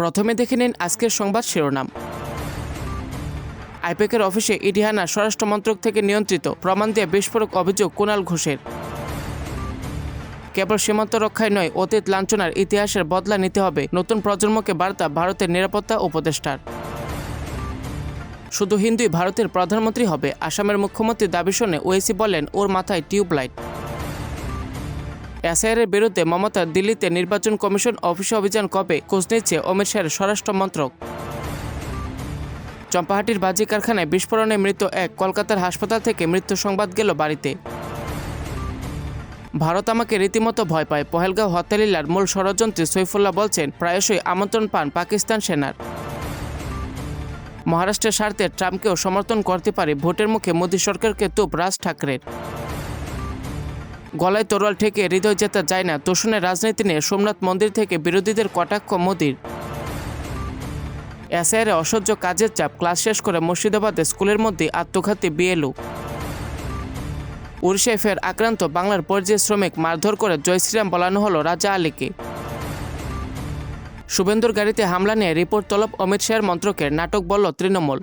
প্রথমে দেখে নিন আজকের সংবাদ শিরোনাম। আইপেকের অফিসে ইডিহানা স্বরাষ্ট্র মন্ত্রক থেকে নিয়ন্ত্রিত। প্রমাণ দিয়ে বিস্ফোরক অভিযোগ কুণাল ঘোষের। কেবল সীমান্ত রক্ষায় নয়, অতীত লাঞ্ছনার ইতিহাসের বদলা নিতে হবে। নতুন প্রজন্মকে বার্তা, ভারতের নিরাপত্তা উপদেষ্টার। শুধু হিন্দুই ভারতের প্রধানমন্ত্রী হবে, আসামের মুখ্যমন্ত্রী দাবি শুনে ওয়েসি বলেন, ওর মাথায় টিউবলাইট। এসআইআরের বিরুদ্ধে মমতা দিল্লিতে নির্বাচন কমিশন অফিসে অভিযান কবে খোঁজ নিচ্ছে অমিত শাহের স্বরাষ্ট্র মন্ত্রক। চম্পাহাটির বাজি কারখানায় বিস্ফোরণে মৃত এক, কলকাতার হাসপাতাল থেকে মৃত্যু সংবাদ গেল বাড়িতে। ভারত আমাকে রীতিমতো ভয় পায়, পহেলগাঁও হত্যালীলার মূল ষড়যন্ত্রী সৈফুল্লাহ বলছেন, প্রায়শই আমন্ত্রণ পান পাকিস্তান সেনার। মহারাষ্ট্রের স্বার্থে ট্রাম্পকেও সমর্থন করতে পারে ভোটের মুখে মোদী সরকারকে তুপ, রাজ ঠাকরের। গলায় তরোয়াল ঠেকে হৃদয় জেতা যায় না। তোষণের রাজনীতি নিয়ে সোমনাথ মন্দির থেকে বিরোধীদের কটাক্ষ মোদির। এসআইআরে অসহ্য কাজের চাপ। ক্লাস শেষ করে মুর্শিদাবাদে স্কুলের মধ্যে আত্মঘাতী বিএলু উড়িষ্যায় ফের আক্রান্ত বাংলার পরিযায়ী শ্রমিক মারধর করে জয়শ্রীরাম বলানো হলো রাজা আলীকে। শুভেন্দুর গাড়িতে হামলা নিয়ে রিপোর্ট তলব অমিত শাহের মন্ত্রকের নাটক বলল তৃণমূল।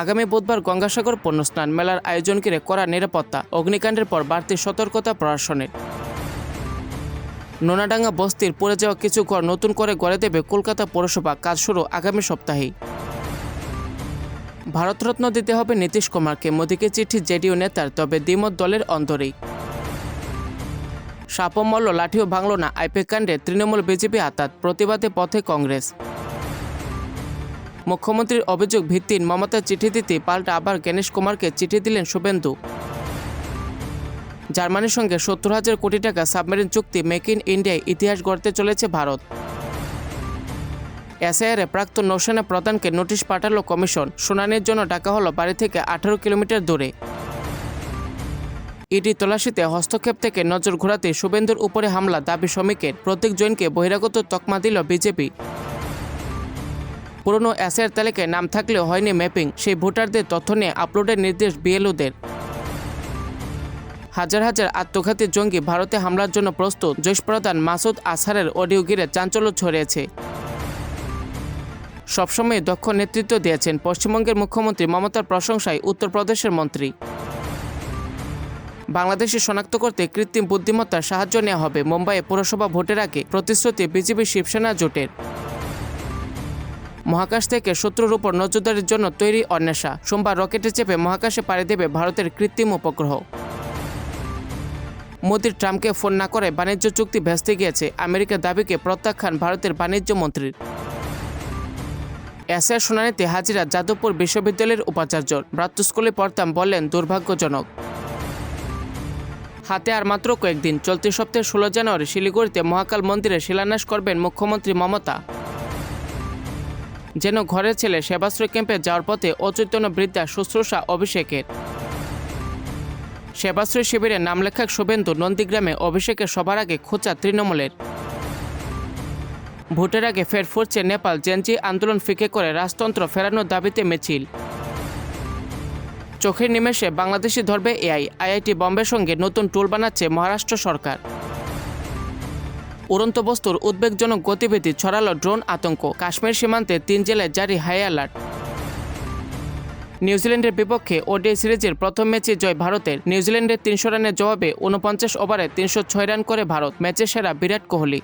আগামী বুধবার গঙ্গাসাগর পণ্যস্নান মেলার আয়োজন ঘিরে করা নিরাপত্তা, অগ্নিকাণ্ডের পর বাড়তি সতর্কতা প্রশাসনের নোনাডাঙ্গা বস্তির পড়ে যাওয়া কিছু ঘর নতুন করে গড়ে দেবে কলকাতা পৌরসভা। কাজ শুরু আগামী সপ্তাহেই। ভারতরত্ন দিতে হবে নীতিশ কুমারকে। মোদীকে চিঠি জেডিইউ নেতার, তবে দ্বিমত দলের অন্তরেই সাপমল্ল লাঠিও ভাঙল না, আইপে কাণ্ডে তৃণমূল বিজেপি আতাত, প্রতিবাদে পথে কংগ্রেস। মুখ্যমন্ত্রীর অভিযোগ ভিত্তিহীন মমতা চিঠি দিতে পাল্টা আবার গণেশ কুমারকে চিঠি দিলেন শুভেন্দু। জার্মানির সঙ্গে সত্তর হাজার কোটি টাকা সাবমেরিন চুক্তি মেক ইন ইন্ডিয়ায় ইতিহাস গড়তে চলেছে ভারত। এসআইআরে প্রাক্তন নৌসেনা প্রধানকে নোটিশ পাঠালো কমিশন। শুনানির জন্য ডাকা হলো বাড়ি থেকে আঠারো কিলোমিটার দূরে। ইডি তল্লাশিতে হস্তক্ষেপ থেকে নজর ঘোরাতে শুভেন্দুর উপরে হামলা, দাবি শ্রমিকের। প্রত্যেক জৈনকে বহিরাগত তকমা দিল বিজেপি। পুরনো এসআইআর তালিকায় নাম থাকলেও হয়নি ম্যাপিং। সেই ভোটারদের তথ্য নিয়ে আপলোডের নির্দেশ বিএলওদের। হাজার হাজার আত্মঘাতী জঙ্গি ভারতে হামলার জন্য প্রস্তুত। জৈশ প্রধান মাসুদ আসারের অডিও ঘিরে চাঞ্চল্য ছড়িয়েছে। সবসময় দক্ষ নেতৃত্ব দিয়েছেন পশ্চিমবঙ্গের মুখ্যমন্ত্রী মমতার প্রশংসায় উত্তরপ্রদেশের মন্ত্রী। বাংলাদেশে শনাক্ত করতে কৃত্রিম বুদ্ধিমত্তার সাহায্য নেওয়া হবে। মুম্বাইয়ে পুরসভা ভোটের আগে প্রতিশ্রুতি বিজেপি শিবসেনা জোটের। মহাকাশ থেকে শত্রুর উপর নজরদারির জন্য তৈরি অন্বেষা। সোমবার রকেটে চেপে মহাকাশে পাড়ি দেবে ভারতের কৃত্রিম উপগ্রহ। মোদির ট্রাম্পকে ফোন না করে বাণিজ্য চুক্তি ভেস্তে গিয়েছে। আমেরিকার দাবিকে প্রত্যাখ্যান ভারতের বাণিজ্য মন্ত্রীর। এসআর শুনানিতে হাজিরা যাদবপুর বিশ্ববিদ্যালয়ের উপাচার্য। ব্রাত্য স্কুলে পড়তাম বললেন দুর্ভাগ্যজনক। হাতে আর মাত্র কয়েকদিন। চলতি সপ্তাহের ষোলো জানুয়ারি শিলিগুড়িতে মহাকাল মন্দিরে শিলান্যাস করবেন মুখ্যমন্ত্রী মমতা। যেন ঘরের ছেলে সেবাশ্রয় ক্যাম্পে যাওয়ার পথে অচৈতন্য বৃদ্ধা শুশ্রূষা অভিষেকের। সেবাশ্রয় শিবিরে নাম লেখা শুভেন্দু নন্দীগ্রামে অভিষেকের সবার আগে খোঁচা তৃণমূলের। ভোটের আগে ফের ফুরছে নেপাল, জেনজি আন্দোলন ফিকে করে রাজতন্ত্র ফেরানোর দাবিতে মিছিল। চোখের নিমেষে বাংলাদেশি ধরবে এআই, আইআইটি বম্বের সঙ্গে নতুন টুল বানাচ্ছে মহারাষ্ট্র সরকার। উড়ন্ত বস্তুর উদ্বেগজনক গতিবিধি ছড়ালো ড্রোন আতঙ্ক। কাশ্মীর সীমান্তে তিন জেলায় জারি হাই অ্যালার্ট। নিউজিল্যান্ডের বিপক্ষে ওডিআই সিরিজের প্রথম ম্যাচে জয় ভারতের। নিউজিল্যান্ডের তিনশো রানের জবাবে উনপঞ্চাশ ওভারে তিনশো ছয় রান করে ভারত। ম্যাচে সেরা বিরাট কোহলি।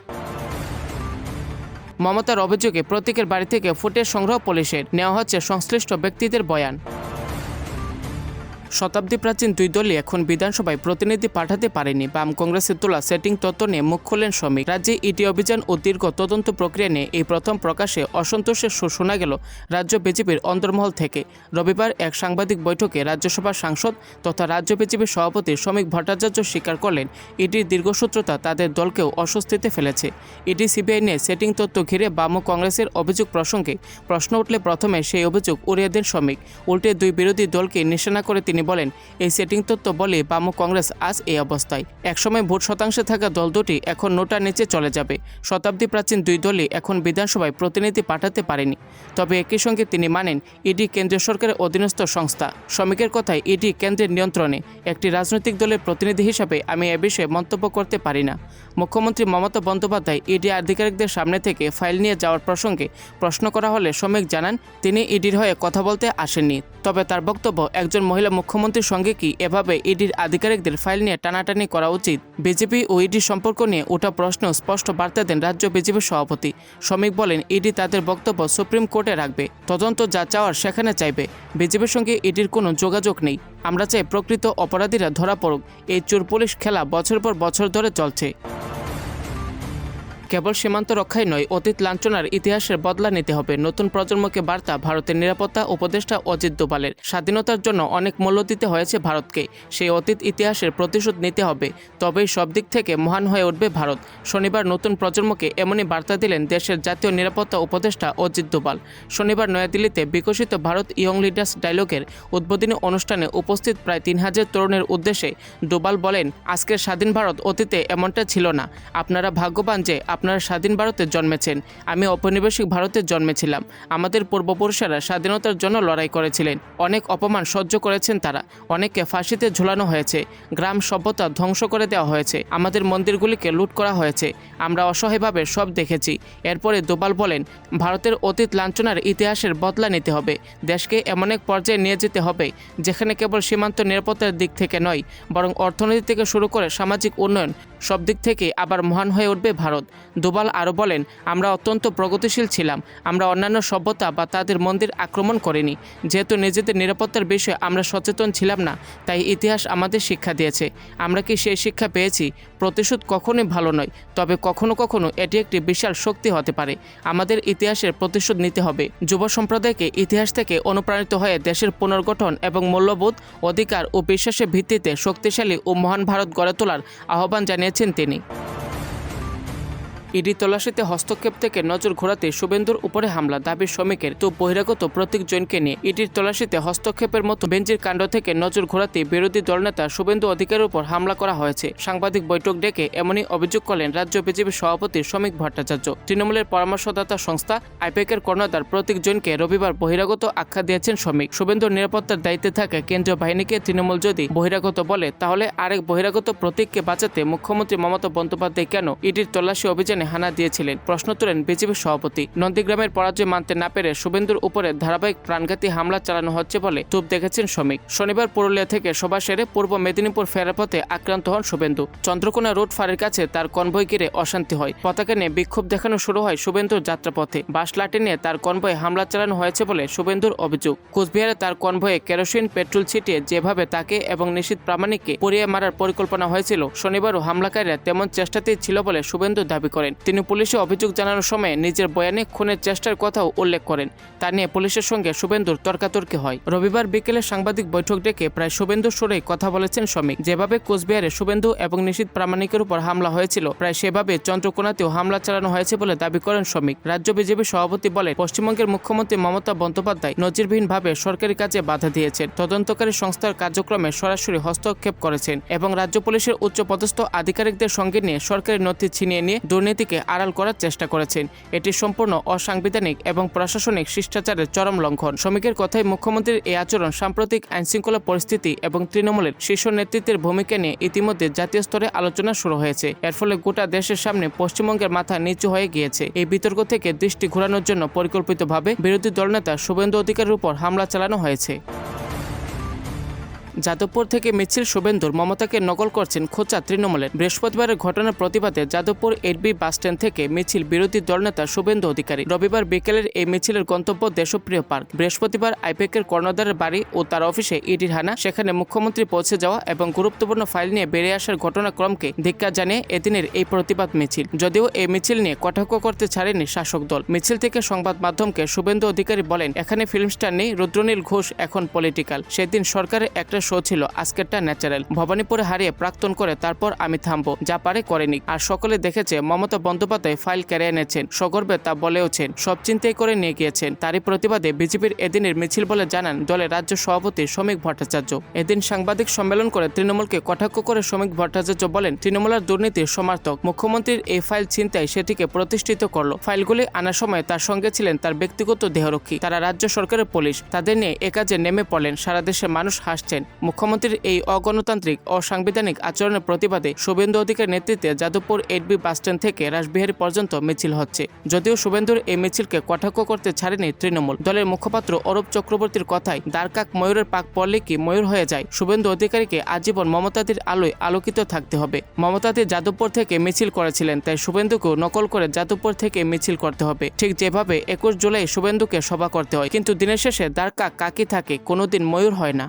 মমতার অভিযোগে প্রতীকের বাড়ি থেকে ফুটেজ সংগ্রহ পুলিশের। নেওয়া হচ্ছে সংশ্লিষ্ট ব্যক্তিদের বয়ান। শতাব্দী প্রাচীন দুই দলই এখন বিধানসভায় প্রতিনিধি পাঠাতে পারেনি। বাম কংগ্রেসের তোলা সেটিং তত্ত্ব নিয়ে মুখ খোলেন শ্রমিক। রাজ্যে ইডি অভিযান ও দীর্ঘ তদন্ত প্রক্রিয়া নিয়ে এই প্রথম প্রকাশে অসন্তোষের সুর শোনা গেল রাজ্য বিজেপির অন্তর্মহল থেকে। রবিবার এক সাংবাদিক বৈঠকে রাজ্যসভার সাংসদ তথা রাজ্য বিজেপির সভাপতি শ্রমিক ভট্টাচার্য স্বীকার করলেন, ইডির দীর্ঘসূত্রতা তাদের দলকেও অস্বস্তিতে ফেলেছে। ইডি সিবিআই নিয়ে সেটিং তত্ত্ব ঘিরে বাম ও কংগ্রেসের অভিযোগ প্রসঙ্গে প্রশ্ন উঠলে প্রথমে সেই অভিযোগ উড়িয়ে দেন শ্রমিক। উল্টে দুই বিরোধী দলকে নিশানা করে তিনি বলেন, এই সেটিং তত্ত্ব বলে বাম কংগ্রেস আজ এই অবস্থায়। একসময় ভোট শতাংশে থাকা দল দুটি এখন নোটার নিচে চলে যাবে। শতাব্দী প্রাচীন দুই দলই এখন বিধানসভায় প্রতিনিধি পাঠাতে পারেনি। তবে একই সঙ্গে তিনি মানেন, ইডি কেন্দ্রীয় সরকারের অধীনস্থ সংস্থা। শ্রমিকের কথায় ইডি কেন্দ্রের নিয়ন্ত্রণে একটি রাজনৈতিক দলের প্রতিনিধি হিসাবে আমি এ বিষয়ে মন্তব্য করতে পারি না। মুখ্যমন্ত্রী মমতা বন্দ্যোপাধ্যায় ইডি আধিকারিকদের সামনে থেকে ফাইল নিয়ে যাওয়ার প্রসঙ্গে প্রশ্ন করা হলে শ্রমিক জানান, তিনি ইডির হয়ে কথা বলতে আসেননি। তবে তার বক্তব্য একজন মহিলা মুখ্যমন্ত্রীর সঙ্গে কি এভাবে ইডির আধিকারিকদের ফাইল নিয়ে টানাটানি করা উচিত? বিজেপি ও ইডির সম্পর্ক নিয়ে ওঠা প্রশ্ন স্পষ্ট বার্তা দেন রাজ্য বিজেপির সভাপতি। শ্রমিক বলেন, ইডি তাদের বক্তব্য সুপ্রিম কোর্টে রাখবে। তদন্ত যা চাওয়ার সেখানে চাইবে। বিজেপির সঙ্গে ইডির কোনো যোগাযোগ নেই। আমরা চাই প্রকৃত অপরাধীরা ধরা পড়ুক। এই চোর পুলিশ খেলা বছর পর বছর ধরে চলছে। কেবল সীমান্ত রক্ষাই নয়, অতীত লাঞ্ছনার ইতিহাসের বদলা নিতে হবে। নতুন প্রজন্মকে বার্তা, ভারতের নিরাপত্তা উপদেষ্টা অজিত দোবালের স্বাধীনতার জন্য অনেক মূল্য দিতে হয়েছে ভারতকে। সেই অতীত ইতিহাসের প্রতিশোধ নিতে হবে। তবেই সব দিক থেকে মহান হয়ে উঠবে ভারত। শনিবার নতুন প্রজন্মকে এমনই বার্তা দিলেন দেশের জাতীয় নিরাপত্তা উপদেষ্টা অজিত দোবাল শনিবার নয়াদিল্লিতে বিকশিত ভারত ইয়ং লিডার্স ডায়লগের উদ্বোধনী অনুষ্ঠানে উপস্থিত প্রায় তিন হাজার তরুণের উদ্দেশ্যে ডোবাল বলেন, আজকের স্বাধীন ভারত অতীতে এমনটা ছিল না। আপনারা ভাগ্যবান যে আপনারা স্বাধীন ভারতে জন্মেছেন। আমি ঔপনিবেশিক ভারতে জন্মেছিলাম। আমাদের পূর্বপুরুষেরা স্বাধীনতার জন্য লড়াই করেছিলেন। অনেক অপমান সহ্য করেছেন তারা। অনেককে ফাঁসিতে ঝুলানো হয়েছে। গ্রাম সভ্যতা ধ্বংস করে দেওয়া হয়েছে। আমাদের মন্দিরগুলিকে লুট করা হয়েছে। আমরা অসহায়ভাবে সব দেখেছি। এরপরে দোবাল বলেন, ভারতের অতীত লাঞ্ছনার ইতিহাসের বদলা নিতে হবে। দেশকে এমন এক পর্যায়ে নিয়ে যেতে হবে, যেখানে কেবল সীমান্ত নিরাপত্তার দিক থেকে নয়, বরং অর্থনীতি থেকে শুরু করে সামাজিক উন্নয়ন সব দিক থেকে আবার মহান হয়ে উঠবে ভারত। দুবাল আরও বলেন, আমরা অত্যন্ত প্রগতিশীল ছিলাম। আমরা অন্যান্য সভ্যতা বা তাদের মন্দির আক্রমণ করিনি। যেহেতু নিজেদের নিরাপত্তার বিষয়ে আমরা সচেতন ছিলাম না, তাই ইতিহাস আমাদের শিক্ষা দিয়েছে। আমরা কি সেই শিক্ষা পেয়েছি? প্রতিশোধ কখনোই ভালো নয়, তবে কখনো কখনো এটি একটি বিশাল শক্তি হতে পারে। আমাদের ইতিহাসের প্রতিশোধ নিতে হবে। যুব সম্প্রদায়কে ইতিহাস থেকে অনুপ্রাণিত হয়ে দেশের পুনর্গঠন এবং মূল্যবোধ, অধিকার ও বিশ্বাসের ভিত্তিতে শক্তিশালী ও মহান ভারত গড়ে তোলার আহ্বান জানিয়েছেন তিনি। ইডি তল্লাশিতে হস্তক্ষেপ থেকে নজর ঘোরাতে শুভেন্দুর উপরে হামলা, দাবি শ্রমিকের। তো বহিরাগত প্রতীক জৈনকে নিয়ে ইডির তল্লাশিতে হস্তক্ষেপের মতো বেঞ্জির কাণ্ড থেকে নজর ঘোরাতে বিরোধী দলনেতা শুভেন্দু অধিকারের উপর হামলা করা হয়েছে। সাংবাদিক বৈঠক ডেকে এমনই অভিযোগ করলেন রাজ্য বিজেপির সভাপতি শ্রমিক ভট্টাচার্য। তৃণমূলের পরামর্শদাতা সংস্থা আইপেকের কর্ণধার প্রতীক জৈনকে রবিবার বহিরাগত আখ্যা দিয়েছেন শ্রমিক। শুভেন্দুর নিরাপত্তার দায়িত্বে থাকে কেন্দ্রীয় বাহিনীকে তৃণমূল যদি বহিরাগত বলে, তাহলে আরেক বহিরাগত প্রতীককে বাঁচাতে মুখ্যমন্ত্রী মমতা বন্দ্যোপাধ্যায় কেন ইডির তল্লাশি অভিযানে হানা দিয়েছিলেন। প্রশ্ন তোলেন বিজেপির সভাপতি। নন্দীগ্রামের পরাজয় মানতে না পেরে শুভেন্দুর উপরে ধারাবাহিক প্রাণঘাতী হামলা চালানো হচ্ছে বলে তুপ দেখেছেন শ্রমিক। শনিবার পুরুলিয়া থেকে সভা সেরে পূর্ব মেদিনীপুর ফেরার পথে আক্রান্ত হন শুভেন্দু। চন্দ্রকোনা রোড ফাঁড়ির কাছে তার কনভয় ঘিরে অশান্তি হয়। পতাকা নিয়ে বিক্ষোভ দেখানো শুরু হয় শুভেন্দুর যাত্রাপথে। বাস লাঠি নিয়ে তার কনভয়ে হামলা চালানো হয়েছে বলে শুভেন্দুর অভিযোগ। কোচবিহারে তার কনভয়ে কেরোসিন, পেট্রোল ছিটিয়ে যেভাবে তাকে এবং নিশীত প্রামাণিককে পরিয়ে মারার পরিকল্পনা হয়েছিল, শনিবারও হামলাকারীরা তেমন চেষ্টাতেই ছিল বলে শুভেন্দু দাবি করেন। তিনি পুলিশে অভিযোগ জানানোর সময় নিজের বয়ানে খুনের চেষ্টার কথাও উল্লেখ করেন। তা নিয়ে পুলিশের সঙ্গে শুভেন্দুর তর্কাতর্কি হয়। রবিবার বিকেলে সাংবাদিক বৈঠক ডেকে প্রায় শুভেন্দু সুরেই কথা বলেছেন শ্রমিক। যেভাবে কোচবিহারে শুভেন্দু এবং নিশীত প্রামাণিকের উপর হামলা হয়েছিল, প্রায় সেভাবে চন্দ্রকোনাতেও হামলা চালানো হয়েছে বলে দাবি করেন শ্রমিক। রাজ্য বিজেপি সভাপতি বলে পশ্চিমবঙ্গের মুখ্যমন্ত্রী মমতা বন্দ্যোপাধ্যায় নজিরবিহীনভাবে সরকারি কাজে বাধা দিয়েছেন। তদন্তকারী সংস্থার কার্যক্রমে সরাসরি হস্তক্ষেপ করেছেন এবং রাজ্য পুলিশের উচ্চপদস্থ আধিকারিকদের সঙ্গে নিয়ে সরকারি নথি ছিনিয়ে নিয়ে দুর্নীতিকে আড়াল করার চেষ্টা করেছেন। এটি সম্পূর্ণ অসাংবিধানিক এবং প্রশাসনিক শিষ্টাচারের চরম লঙ্ঘন। শ্রমিকের কথায় মুখ্যমন্ত্রীর এই আচরণ সাম্প্রতিক আইনশৃঙ্খলা পরিস্থিতি এবং তৃণমূলের শীর্ষ নেতৃত্বের ভূমিকা নিয়ে ইতিমধ্যে জাতীয় স্তরে আলোচনা শুরু হয়েছে। এর ফলে গোটা দেশের সামনে পশ্চিমবঙ্গের মাথা নিচু হয়ে গিয়েছে। এই বিতর্ক থেকে দৃষ্টি ঘোরানোর জন্য পরিকল্পিতভাবে বিরোধী দলনেতা শুভেন্দু অধিকারের উপর হামলা চালানো হয়েছে। যাদবপুর থেকে মিছিল শুভেন্দুর। মমতাকে নকল করছেন খোঁচা তৃণমূলের। বৃহস্পতিবারের ঘটনার প্রতিবাদে যাদবপুর এডবি বাসস্ট্যান্ড থেকে মিছিল বিরোধী দলনেতা শুভেন্দু অধিকারী। রবিবার বিকেলের এই মিছিলের গন্তব্য দেশপ্রিয় পার্ক। বৃহস্পতিবার আইপেকের কর্ণধারের বাড়ি ও তার অফিসে ইডির হানা, সেখানে মুখ্যমন্ত্রী পৌঁছে যাওয়া এবং গুরুত্বপূর্ণ ফাইল নিয়ে বেরিয়ে আসার ঘটনাক্রমকে ধিক্কার জানিয়ে এদিনের এই প্রতিবাদ মিছিল। যদিও এই মিছিল নিয়ে কটাক্ষ করতে ছাড়েনি শাসক দল। মিছিল থেকে সংবাদ মাধ্যমকে শুভেন্দু অধিকারী বলেন, এখানে ফিল্ম স্টার নেই, রুদ্রনীল ঘোষ এখন পলিটিক্যাল। সেদিন সরকারের একটা শো ছিল। আজকেরটা ন্যাচারাল। ভবানীপুরে হারিয়ে প্রাক্তন করে তারপর আমি থামবো। যা পারে করেনি আর সকলে দেখেছে, মমতা বন্দ্যোপাধ্যায় ফাইল কেড়ে এনেছেন। সগর্বে তা বলেওছেন, সব চিন্তাই করে নিয়ে গিয়েছেন। তারই প্রতিবাদে বিজেপির এদিনের মিছিল বলে জানান দলের রাজ্য সভাপতি শ্রমিক ভট্টাচার্য। এদিন সাংবাদিক সম্মেলন করে তৃণমূলকে কটাক্ষ করে শ্রমিক ভট্টাচার্য বলেন, তৃণমূলের দুর্নীতির সমর্থক। মুখ্যমন্ত্রীর এই ফাইল চিন্তায় সেটিকে প্রতিষ্ঠিত করল। ফাইলগুলি আনার সময় তার সঙ্গে ছিলেন তার ব্যক্তিগত দেহরক্ষী। তারা রাজ্য সরকারের পুলিশ। তাদের নিয়ে একাজে নেমে পড়লেন। সারা দেশের মানুষ হাসছেন। মুখ্যমন্ত্রীর এই অগণতান্ত্রিক, অসাংবিধানিক আচরণের প্রতিবাদে শুভেন্দু অধিকার নেতৃত্বে যাদবপুর এইটবি বাসস্ট্যান্ড থেকে রাসবিহারী পর্যন্ত মিছিল হচ্ছে। যদিও শুভেন্দুর এই মিছিলকে কটাক্ষ করতে ছাড়েনি তৃণমূল। দলের মুখপাত্র অরূপ চক্রবর্তীর কথায়, দ্বারকাক ময়ূরের পাক পড়লে কি ময়ূর হয়ে যায়? শুভেন্দু অধিকারীকে আজীবন মমতাদির আলোয় আলোকিত থাকতে হবে। মমতাদি যাদবপুর থেকে মিছিল করেছিলেন, তাই শুভেন্দুকেও নকল করে যাদবপুর থেকে মিছিল করতে হবে। ঠিক যেভাবে একুশ জুলাই শুভেন্দুকে সভা করতে হয়, কিন্তু দিনের শেষে দ্বারকা কাকি থাকে, কোনোদিন ময়ূর হয় না।